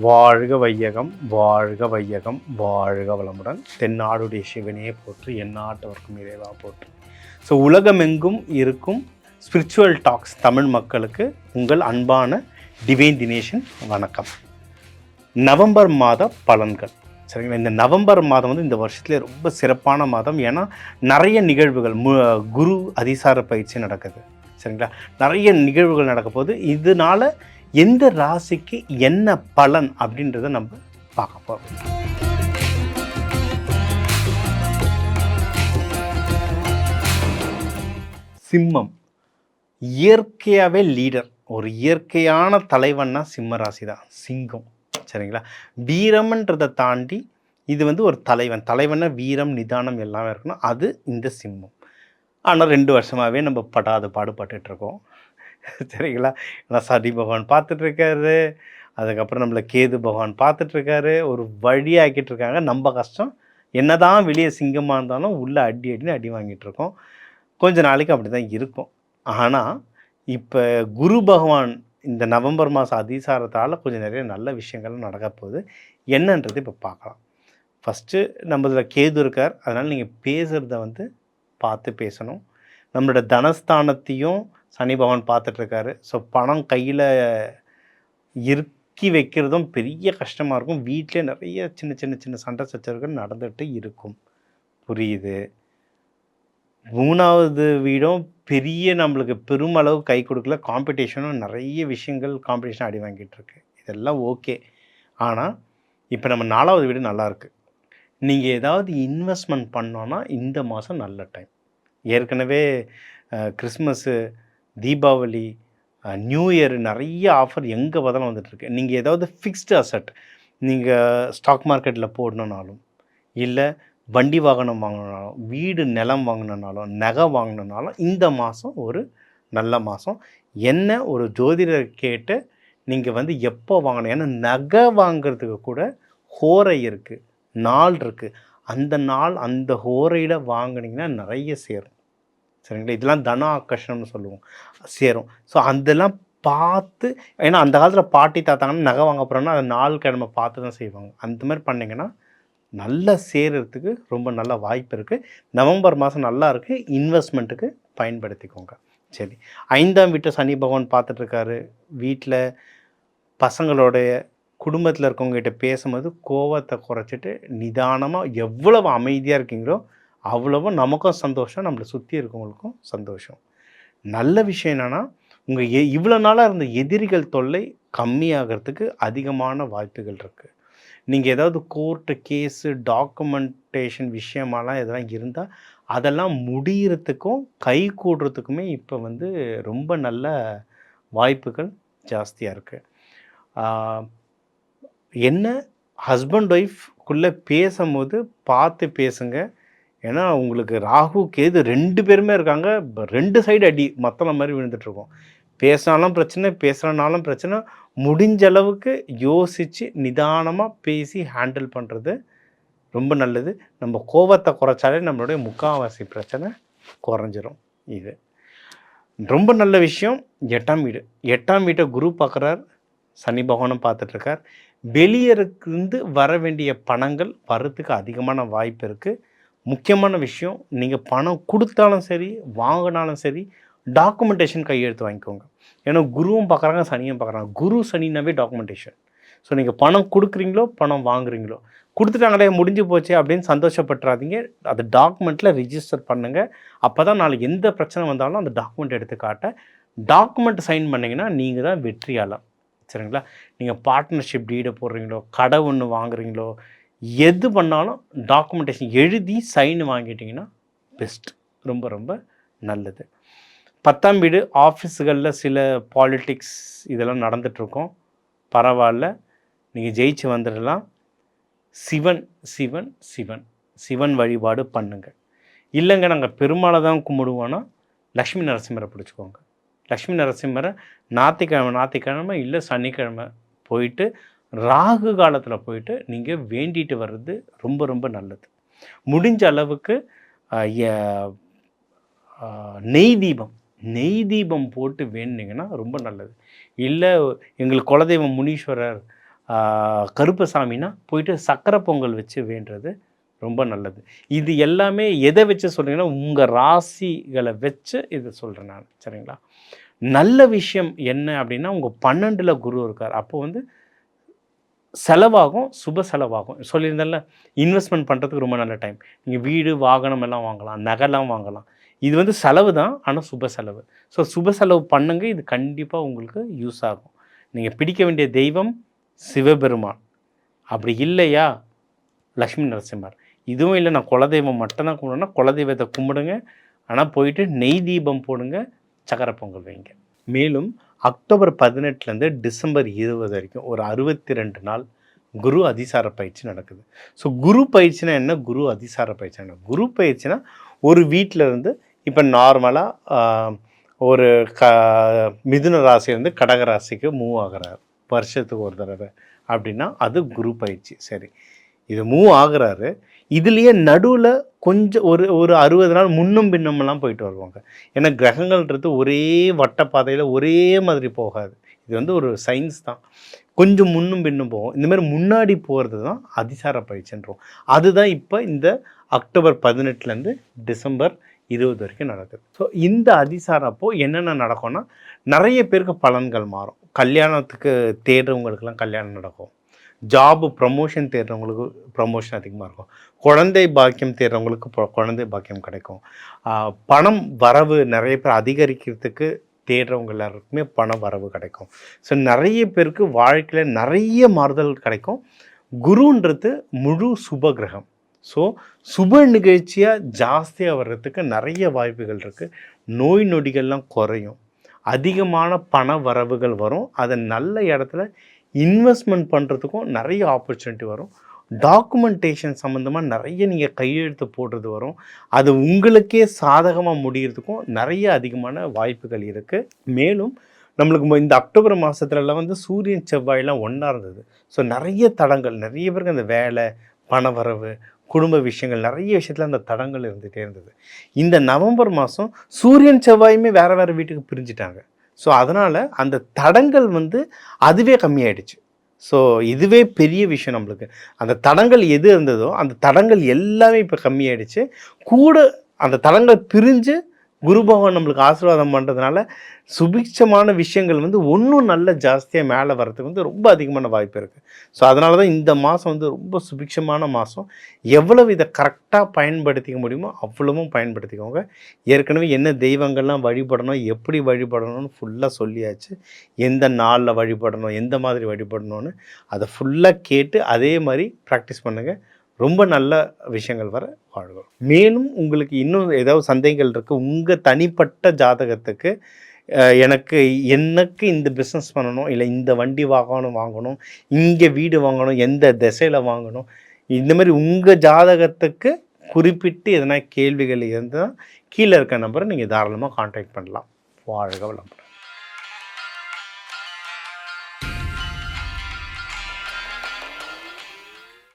வாழ்க வையகம் வாழ்க வையகம் வாழ்க வளமுடன். தென்னாடுடைய சிவனையே போற்று எந்நாட்டவர்க்கும் இறைவா போற்று. ஸோ உலகமெங்கும் இருக்கும் ஸ்பிரிச்சுவல் டாக்ஸ் தமிழ் மக்களுக்கு உங்கள் அன்பான டிவைன் தினேஷன் வணக்கம். நவம்பர் மாத பலன்கள். சரிங்களா? இந்த நவம்பர் மாதம் வந்து இந்த வருஷத்துலேயே ரொம்ப சிறப்பான மாதம். ஏன்னா நிறைய நிகழ்வுகள் மு குரு அதிசார பயிற்சி நடக்குது. சரிங்களா? நிறைய நிகழ்வுகள் நடக்க போது இதனால எந்த ராசிக்கு என்ன பலன் அப்படின்றத நம்ம பார்க்க போகிறோம் சிம்மம். இயற்கையாகவே லீடர் ஒரு இயற்கையான தலைவன்னா சிம்ம ராசி தான். சிங்கம். சரிங்களா? வீரம்ன்றதை தாண்டி இது வந்து ஒரு தலைவன். தலைவன்னா வீரம் நிதானம் எல்லாமே இருக்கணும். அது இந்த சிம்மம். ஆனால் ரெண்டு வருஷமாகவே நம்ம படாத பாடுபட்டுருக்கோம் இருக்கோம். சரிங்களா ஏன்னா சனி பகவான் பார்த்துட்ருக்காரு. அதுக்கப்புறம் நம்மளை கேது பகவான் பார்த்துட்ருக்காரு. ஒரு வழியாக்கிட்டு இருக்காங்க. நம்ம கஷ்டம். என்னதான் வெளியே சிங்கமாக இருந்தாலும் உள்ளே அடி அடின்னு அடி வாங்கிட்டு இருக்கோம். கொஞ்ச நாளைக்கு அப்படி தான் இருக்கும். ஆனால் இப்போ குரு பகவான் இந்த நவம்பர் மாதம் அதிசாரத்தால் கொஞ்சம் நிறைய நல்ல விஷயங்கள்லாம் நடக்க போகுது. என்னன்றது இப்போ பார்க்கலாம். ஃபஸ்ட்டு நம்ம இதில் கேது இருக்கார். அதனால் நீங்கள் பேசுகிறத வந்து பார்த்து பேசணும். நம்மளோட தனஸ்தானத்தையும் சனி பகவான் பார்த்துட்ருக்காரு. ஸோ பணம் கையில் இறுக்கி வைக்கிறதும் பெரிய கஷ்டமாக இருக்கும். வீட்டிலே நிறைய சின்ன சின்ன சின்ன சண்டை சச்சரவுகள் நடந்துகிட்டு இருக்கும். புரியுது. மூணாவது வீடும் பெரிய நம்மளுக்கு பெருமளவு கை கொடுக்கல. காம்படிஷனும் நிறைய விஷயங்கள் காம்படிஷன் அடி வாங்கிட்டு இருக்கு இதெல்லாம் ஓகே. ஆனால் இப்போ நம்ம நாலாவது வீடு நல்லாயிருக்கு நீங்கள் ஏதாவது இன்வெஸ்ட்மெண்ட் பண்ணோன்னா இந்த மாதம் நல்ல டைம் ஏற்கனவே கிறிஸ்மஸ்ஸு தீபாவளி நியூ இயர் நிறைய ஆஃபர் எங்கே பார்த்தாலும் வந்துட்டுருக்கு. நீங்கள் ஏதாவது ஃபிக்ஸ்டு அசட் நீங்கள் ஸ்டாக் மார்க்கெட்டில் போடணுன்னாலும் இல்லை வண்டி வாகனம் வாங்கினாலும் வீடு நிலம் வாங்கினாலும் நகை வாங்கினாலும் இந்த மாதம் ஒரு நல்ல மாதம் என்ன ஒரு ஜோதிடர் கேட்டு நீங்கள் வந்து எப்போ வாங்கணும்? ஏன்னா நகை வாங்குறதுக்கு கூட ஹோரை இருக்குது நாள் இருக்குது அந்த நாள் அந்த ஹோரையில் வாங்கினீங்கன்னா நிறைய சேரும். சரிங்களா? இதெல்லாம் தன ஆக்கர்ஷணம்னு சொல்லுவோம். சேரும். ஸோ அதெல்லாம் பார்த்து ஏன்னா அந்த காலத்தில் பாட்டி தாத்தாங்கன்னா நகை வாங்க போகிறோன்னா அது நாள் கிழமை பார்த்து தான் செய்வாங்க. அந்த மாதிரி பண்ணிங்கன்னா நல்லா சேருறதுக்கு ரொம்ப நல்ல வாய்ப்பு இருக்குது நவம்பர் மாதம் நல்லா இருக்குது இன்வெஸ்ட்மெண்ட்டுக்கு பயன்படுத்திக்கோங்க. சரி. ஐந்தாம் வீட்டை சனி பகவான் பார்த்துட்ருக்காரு. வீட்டில் பசங்களுடைய குடும்பத்தில் இருக்கவங்ககிட்ட பேசும்போது கோவத்தை குறைச்சிட்டு நிதானமாக எவ்வளவு அமைதியாக இருக்கீங்களோ அவ்வளவு நமக்கும் சந்தோஷம் நம்மளை சுற்றி இருக்கவங்களுக்கும் சந்தோஷம். நல்ல விஷயம் என்னென்னா உங்கள் எ இவ்வளோ நாளாக இருந்த எதிரிகள் தொல்லை கம்மியாகிறதுக்கு அதிகமான வாய்ப்புகள் இருக்குது நீங்கள் ஏதாவது கோர்ட்டு கேஸு டாக்குமெண்டேஷன் விஷயமாலாம் எதெல்லாம் இருந்தால் அதெல்லாம் முடிகிறதுக்கும் கை கூடுறதுக்குமே இப்போ வந்து ரொம்ப நல்ல வாய்ப்புகள் ஜாஸ்தியாக இருக்குது என்ன? ஹஸ்பண்ட் ஒய்ஃப்குள்ளே பேசும்போது பார்த்து பேசுங்க. ஏன்னா உங்களுக்கு ராகு கேது ரெண்டு பேருமே இருக்காங்க. ரெண்டு சைடு அடி மத்தள மாதிரி விழுந்துட்டுருக்கோம். பேசினாலும் பிரச்சனை பேசுகிறனாலும் பிரச்சனை. முடிஞ்ச அளவுக்கு யோசித்து நிதானமாக பேசி ஹேண்டில் பண்ணுறது ரொம்ப நல்லது. நம்ம கோபத்தை குறைச்சாலே நம்மளுடைய முக்காவாசி பிரச்சனை குறைஞ்சிரும் இது. ரொம்ப நல்ல விஷயம் எட்டாம் வீடு. எட்டாம் வீட்டை குரு பார்க்குறார். சனி பகவானும் பார்த்துட்ருக்கார். வெளியிருந்து வர வேண்டிய பணங்கள் வரத்துக்கு அதிகமான வாய்ப்பு இருக்குது முக்கியமான விஷயம் நீங்கள் பணம் கொடுத்தாலும் சரி வாங்கினாலும் சரி டாக்குமெண்டேஷன் கையெழுத்து வாங்கிக்கோங்க. ஏன்னா குருவும் பார்க்குறாங்க சனியும் பார்க்குறாங்க. குரு சனினாவே டாக்குமெண்டேஷன் ஸோ நீங்கள் பணம் கொடுக்குறீங்களோ பணம் வாங்குறீங்களோ. கொடுத்துட்டாங்களே முடிஞ்சு போச்சு அப்படின்னு சந்தோஷப்பட்டுறாதீங்க. அது டாக்குமெண்ட்டில் ரிஜிஸ்டர் பண்ணுங்கள் அப்போ தான் நாளைக்கு எந்த பிரச்சனை வந்தாலும் அந்த டாக்குமெண்ட் எடுத்து காட்ட. டாக்குமெண்ட் சைன் பண்ணிங்கன்னா நீங்கள் தான் வெற்றியாளம் சரிங்களா? நீங்கள் பார்ட்னர்ஷிப் டீடை போடுறீங்களோ கடை ஒன்று வாங்குறீங்களோ எது பண்ணாலும் டாக்குமெண்டேஷன் எழுதி சைன் வாங்கிட்டிங்கன்னா பெஸ்ட் ரொம்ப ரொம்ப நல்லது. பத்தாம் வீடு ஆஃபீஸுகளில் சில பாலிட்டிக்ஸ் இதெல்லாம் நடந்துகிட்ருக்கோம் பரவாயில்ல. நீங்கள் ஜெயிச்சு வந்துடலாம். சிவன் சிவன் சிவன். சிவன் வழிபாடு பண்ணுங்கள் இல்லைங்க நாங்கள் பெருமாளை தான் கும்பிடுவோன்னா லக்ஷ்மி நரசிம்மரை பிடிச்சிக்கோங்க. லக்ஷ்மி நரசிம்மரை ஞாயிற்றுக்கிழமை ஞாத்திக்கிழமை இல்லை சனிக்கிழமை போயிட்டு ராகு காலத்தில் போயிட்டு நீங்கள் வேண்டிட்டு வர்றது ரொம்ப ரொம்ப நல்லது. முடிஞ்ச அளவுக்கு நெய் தீபம் நெய் தீபம் போட்டு வேணுனீங்கன்னா ரொம்ப நல்லது. இல்லை எங்களுக்கு குலதெய்வம் முனீஸ்வரர் கருப்பசாமினா போயிட்டு சக்கரை பொங்கல் வச்சு வேண்டுறது ரொம்ப நல்லது. இது எல்லாமே எதை வச்சு சொல்கிறீங்கன்னா உங்கள் ராசிகளை வச்சு இதை சொல்கிறேன் நான். சரிங்களா? நல்ல விஷயம் என்ன அப்படின்னா உங்கள் பன்னெண்டில் குரு இருக்கார். அப்போ வந்து செலவாகும் சுப செலவாகும். சொல்லியிருந்தேன்ல இன்வெஸ்ட்மெண்ட் பண்ணுறதுக்கு ரொம்ப நல்ல டைம் நீங்கள் வீடு வாகனம் எல்லாம் வாங்கலாம் நகைலாம் வாங்கலாம். இது வந்து செலவு தான் ஆனால் சுப செலவு. ஸோ சுப செலவு பண்ணுங்க இது கண்டிப்பாக உங்களுக்கு யூஸ் ஆகும். நீங்கள் பிடிக்க வேண்டிய தெய்வம் சிவபெருமான். அப்படி இல்லையா? லக்ஷ்மி நரசிம்மர். இதுவும் இல்லை நான் குலதெய்வம் மட்டும்தான் கும்பிடுன்னா குலதெய்வத்தை கும்பிடுங்க. ஆனால் போயிட்டு நெய் தீபம் போடுங்க சக்கரை பொங்கல் வைங்க. மேலும் அக்டோபர் பதினெட்டுலேருந்து டிசம்பர் இருபது வரைக்கும் ஒரு அறுபத்தி ரெண்டு நாள் குரு அதிசார பயிற்சி நடக்குது. ஸோ குரு பயிற்சினா என்ன? குரு அதிசார பயிற்சி என்ன குரு பயிற்சினா ஒரு வீட்டில் இருந்து இப்போ நார்மலாக ஒரு க மிதுன ராசியிலேருந்து கடக ராசிக்கு மூவ் ஆகுறாரு. வருஷத்துக்கு ஒரு தடவை. அப்படின்னா அது குரு பயிற்சி. சரி. இது மூவ் ஆகுறாரு. இதுலேயே நடுவில் கொஞ்சம் ஒரு ஒரு அறுபது நாள் முன்னும் பின்னமெல்லாம் போயிட்டு வருவாங்க. ஏன்னா கிரகங்கள்ன்றது ஒரே வட்டப்பாதையில் ஒரே மாதிரி போகாது. இது வந்து ஒரு சயின்ஸ் தான். கொஞ்சம் முன்னும் பின்னும் போகும். இந்தமாதிரி முன்னாடி போகிறது தான் அதிசார பயிற்சின்றோம். அதுதான் இப்போ இந்த அக்டோபர் பதினெட்டுலேருந்து டிசம்பர் இருபது வரைக்கும் நடக்குது. ஸோ இந்த அதிசாரப்போ என்னென்ன நடக்கும்னா நிறைய பேருக்கு பலன்கள் மாறும். கல்யாணத்துக்கு தேடுறவங்களுக்கெல்லாம் கல்யாணம் நடக்கும். ஜாபு ப்ரமோஷன் தேடுறவங்களுக்கு ப்ரமோஷன் அதிகமாக இருக்கும். குழந்தை பாக்கியம் தேடுறவங்களுக்கு குழந்தை பாக்கியம் கிடைக்கும். பணம் வரவு நிறைய பேர் அதிகரிக்கிறதுக்கு தேடுறவங்க எல்லாருக்குமே பண வரவு கிடைக்கும். ஸோ நிறைய பேருக்கு வாழ்க்கையில் நிறைய மாறுதல் கிடைக்கும். குருன்றது முழு சுப கிரகம் ஸோ சுப நிகழ்ச்சியாக ஜாஸ்தியாக வர்றதுக்கு நிறைய வாய்ப்புகள் இருக்குது நோய் நொடிகள்லாம் குறையும். அதிகமான பண வரவுகள் வரும். அதை நல்ல இடத்துல இன்வெஸ்ட்மெண்ட் பண்ணுறதுக்கும் நிறைய ஆப்பர்ச்சுனிட்டி வரும். டாக்குமெண்டேஷன் சம்மந்தமாக நிறைய நீங்கள் கையெழுத்து போடுறது வரும். அது உங்களுக்கே சாதகமாக முடிகிறதுக்கும் நிறைய அதிகமான வாய்ப்புகள் இருக்குது மேலும் நம்மளுக்கு ம- இந்த அக்டோபர் மாதத்துலலாம் வந்து சூரியன் செவ்வாயெல்லாம் ஒன்றா இருந்தது. ஸோ நிறைய தடங்கள் நிறைய பேருக்கு அந்த வேலை பணவரவு குடும்ப விஷயங்கள் நிறைய விஷயத்தில் அந்த தடங்கள் இருந்துகிட்டே இருந்தது. இந்த நவம்பர் மாதம் சூரியன் செவ்வாயுமே வேறு வேறு வீட்டுக்கு பிரிஞ்சிட்டாங்க. ஸோ அதனால் அந்த தடங்கள் வந்து அதுவே கம்மியாயிடுச்சு. ஸோ இதுவே பெரிய விஷயம் நம்மளுக்கு. அந்த தடங்கள் எது இருந்ததோ அந்த தடங்கள் எல்லாமே இப்போ கம்மியாயிடுச்சு. கூட அந்த தடங்கள் பிரிஞ்சு குரு பகவான் நம்மளுக்கு ஆசீர்வாதம் பண்ணுறதுனால சுபிக்ஷமான விஷயங்கள் வந்து ஒன்றும் நல்ல ஜாஸ்தியாக மேலே வர்றதுக்கு வந்து ரொம்ப அதிகமான வாய்ப்பு இருக்குது ஸோ அதனால தான் இந்த மாதம் வந்து ரொம்ப சுபிக்ஷமான மாதம் எவ்வளவு இதை கரெக்டாக பயன்படுத்திக்க முடியுமோ அவ்வளவும் பயன்படுத்திக்கோங்க. ஏற்கனவே என்ன தெய்வங்கள்லாம் வழிபடணும் எப்படி வழிபடணும்னு ஃபுல்லாக சொல்லியாச்சு. எந்த நாளில் வழிபடணும் எந்த மாதிரி வழிபடணும்னு அதை ஃபுல்லாக கேட்டு அதே மாதிரி ப்ராக்டிஸ் பண்ணுங்கள் ரொம்ப நல்ல விஷயங்கள் வர வாழ்வோம் மேலும் உங்களுக்கு இன்னும் ஏதாவது சந்தேகங்கள் இருக்குது உங்கள் தனிப்பட்ட ஜாதகத்துக்கு எனக்கு எனக்கு இந்த பிஸ்னஸ் பண்ணணும் இல்லை இந்த வண்டி வாகனம் வாங்கணும் இங்கே வீடு வாங்கணும் எந்த திசையில் வாங்கணும் இந்த மாதிரி உங்கள் ஜாதகத்துக்கு குறிப்பிட்டு எதனா கேள்விகள் இருந்தால் கீழே இருக்க நம்பரை நீங்கள் தாராளமாக காண்டாக்ட் பண்ணலாம். வாழ்க வளமுடன்.